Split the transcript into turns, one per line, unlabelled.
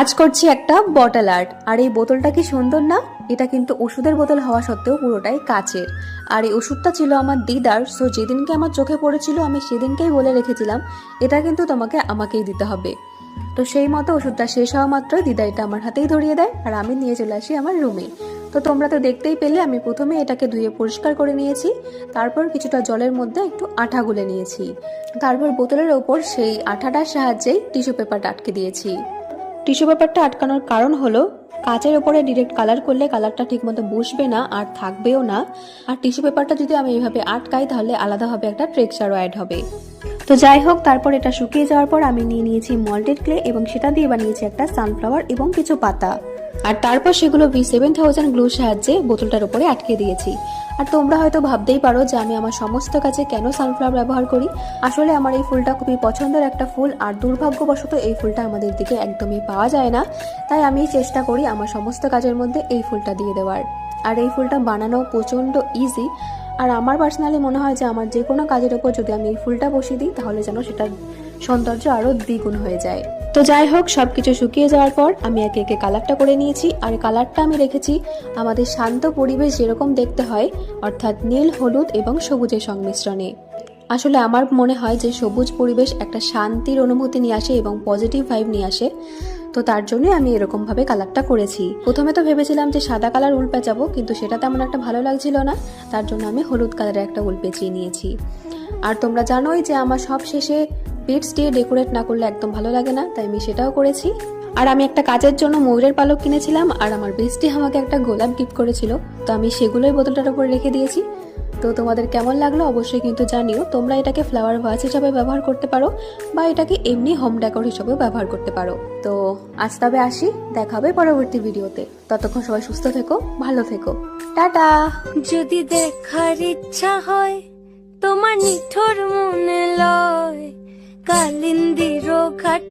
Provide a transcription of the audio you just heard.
আজ করছি একটা বটল আর্ট আর এই বোতলটা কি সুন্দর না? এটা কিন্তু ওষুধের বোতল হওয়া সত্ত্বেও পুরোটাই কাচের। আর এই ওষুধটা ছিল আমার দিদার সো যেদিনকে আমার চোখে পড়েছিল, আমি সেদিনকেই বলে রেখেছিলাম, এটা কিন্তু তোমাকে আমাকেই দিতে হবে। তো সেই মতো ওষুধটা শেষ হওয়া মাত্রই দিদা এটা আমার হাতেই ধরিয়ে দেয়, আর আমি নিয়ে চলে আসি আমার রুমে তো তোমরা তো দেখতেই পেলে, আমি প্রথমে এটাকে ধুয়ে পরিষ্কার করে নিয়েছি, তারপর কিছুটা জলের মধ্যে একটু আঠা গুলে নিয়েছি। তারপর বোতলের ওপর সেই আঠাটার সাহায্যেই টিস্যু পেপারটা আটকে দিয়েছি। টিস্যু পেপারটা আটকানোর কারণ হলো, কাচের ওপরে ডিরেক্ট কালার করলে কালারটা ঠিকমতো বসবে না আর থাকবেও না। আর টিস্যু পেপারটা যদি আমি এইভাবে আটকাই, তাহলে আলাদাভাবে একটা টেক্সচারও অ্যাড হবে। তো যাই হোক, তারপর এটা শুকিয়ে যাওয়ার পর আমি নিয়ে নিয়েছি মল্টেড ক্লে এবং সেটা দিয়ে বানিয়েছি একটা সানফ্লাওয়ার এবং কিছু পাতা। আর তারপর সেগুলো ভি সেভেন থাউজেন্ড গ্লুর সাহায্যে বোতলটার উপরে আটকে দিয়েছি। আর তোমরা হয়তো ভাবতেই পারো যে আমি আমার সমস্ত কাজে কেন সানফ্লাওয়ার ব্যবহার করি? আসলে আমার এই ফুলটা খুবই পছন্দের একটা ফুল আর দুর্ভাগ্যবশত এই ফুলটা আমাদের দিকে একদমই পাওয়া যায় না। তাই আমি চেষ্টা করি আমার সমস্ত কাজের মধ্যে এই ফুলটা দিয়ে দেওয়ার। আর এই ফুলটা বানানো প্রচণ্ড ইজি আর আমার পার্সোনালি মনে হয় যে আমার যে কোনো কাজের ওপর যদি আমি এই ফুলটা বসিয়ে দিই, তাহলে যেন সেটার সৌন্দর্য আরও দ্বিগুণ হয়ে যায়। তো যাই হোক সব কিছু শুকিয়ে যাওয়ার পর আমি একে একে কালারটা করে নিয়েছি। আর কালারটা আমি রেখেছি আমাদের শান্ত পরিবেশ যেরকম দেখতে হয়, অর্থাৎ নীল, হলুদ এবং সবুজের সংমিশ্রণে। আসলে আমার মনে হয় যে সবুজ পরিবেশ একটা শান্তির অনুভূতি নিয়ে আসে এবং পজিটিভ ভাইব নিয়ে আসে। তো তার জন্য আমি এরকম ভাবে কালারটা করেছি। প্রথমে তো ভেবেছিলাম যে সাদা কালার উল পেঁচাবো কিন্তু সেটা তেমন একটা ভালো লাগছিল না। তার জন্য আমি হলুদ কালারের একটা উল পেঁচিয়ে নিয়েছি। আর তোমরা জানোই যে আমার সব শেষে বিটস দিয়ে ডেকোরেট না করলে একদম ভালো লাগে না, তাই আমি সেটাও করেছি। আর আমি একটা কাজের জন্য ময়ূরের পালক কিনেছিলাম, আর আমার বেস্টি আমাকে একটা গোলাপ গিফট করেছিল, তো আমি সেগুলোই বোতলটার উপরে রেখে দিয়েছি। তো তোমাদের কেমন লাগল অবশ্যই কিন্তু জানিও। তোমরা এটাকে ফ্লাওয়ার ভাস হিসাবে ব্যবহার করতে পারো বা এটাকে এমনি হোম ডেকোর হিসাবেও ব্যবহার করতে পারো। তো আজ তবে আসি, দেখা হবে পরবর্তী ভিডিওতে। ততক্ষণ সবাই সুস্থ থেকো, ভালো থেকো। টাটা!
যদি দেখার ইচ্ছা হয় তোমার নিঠোর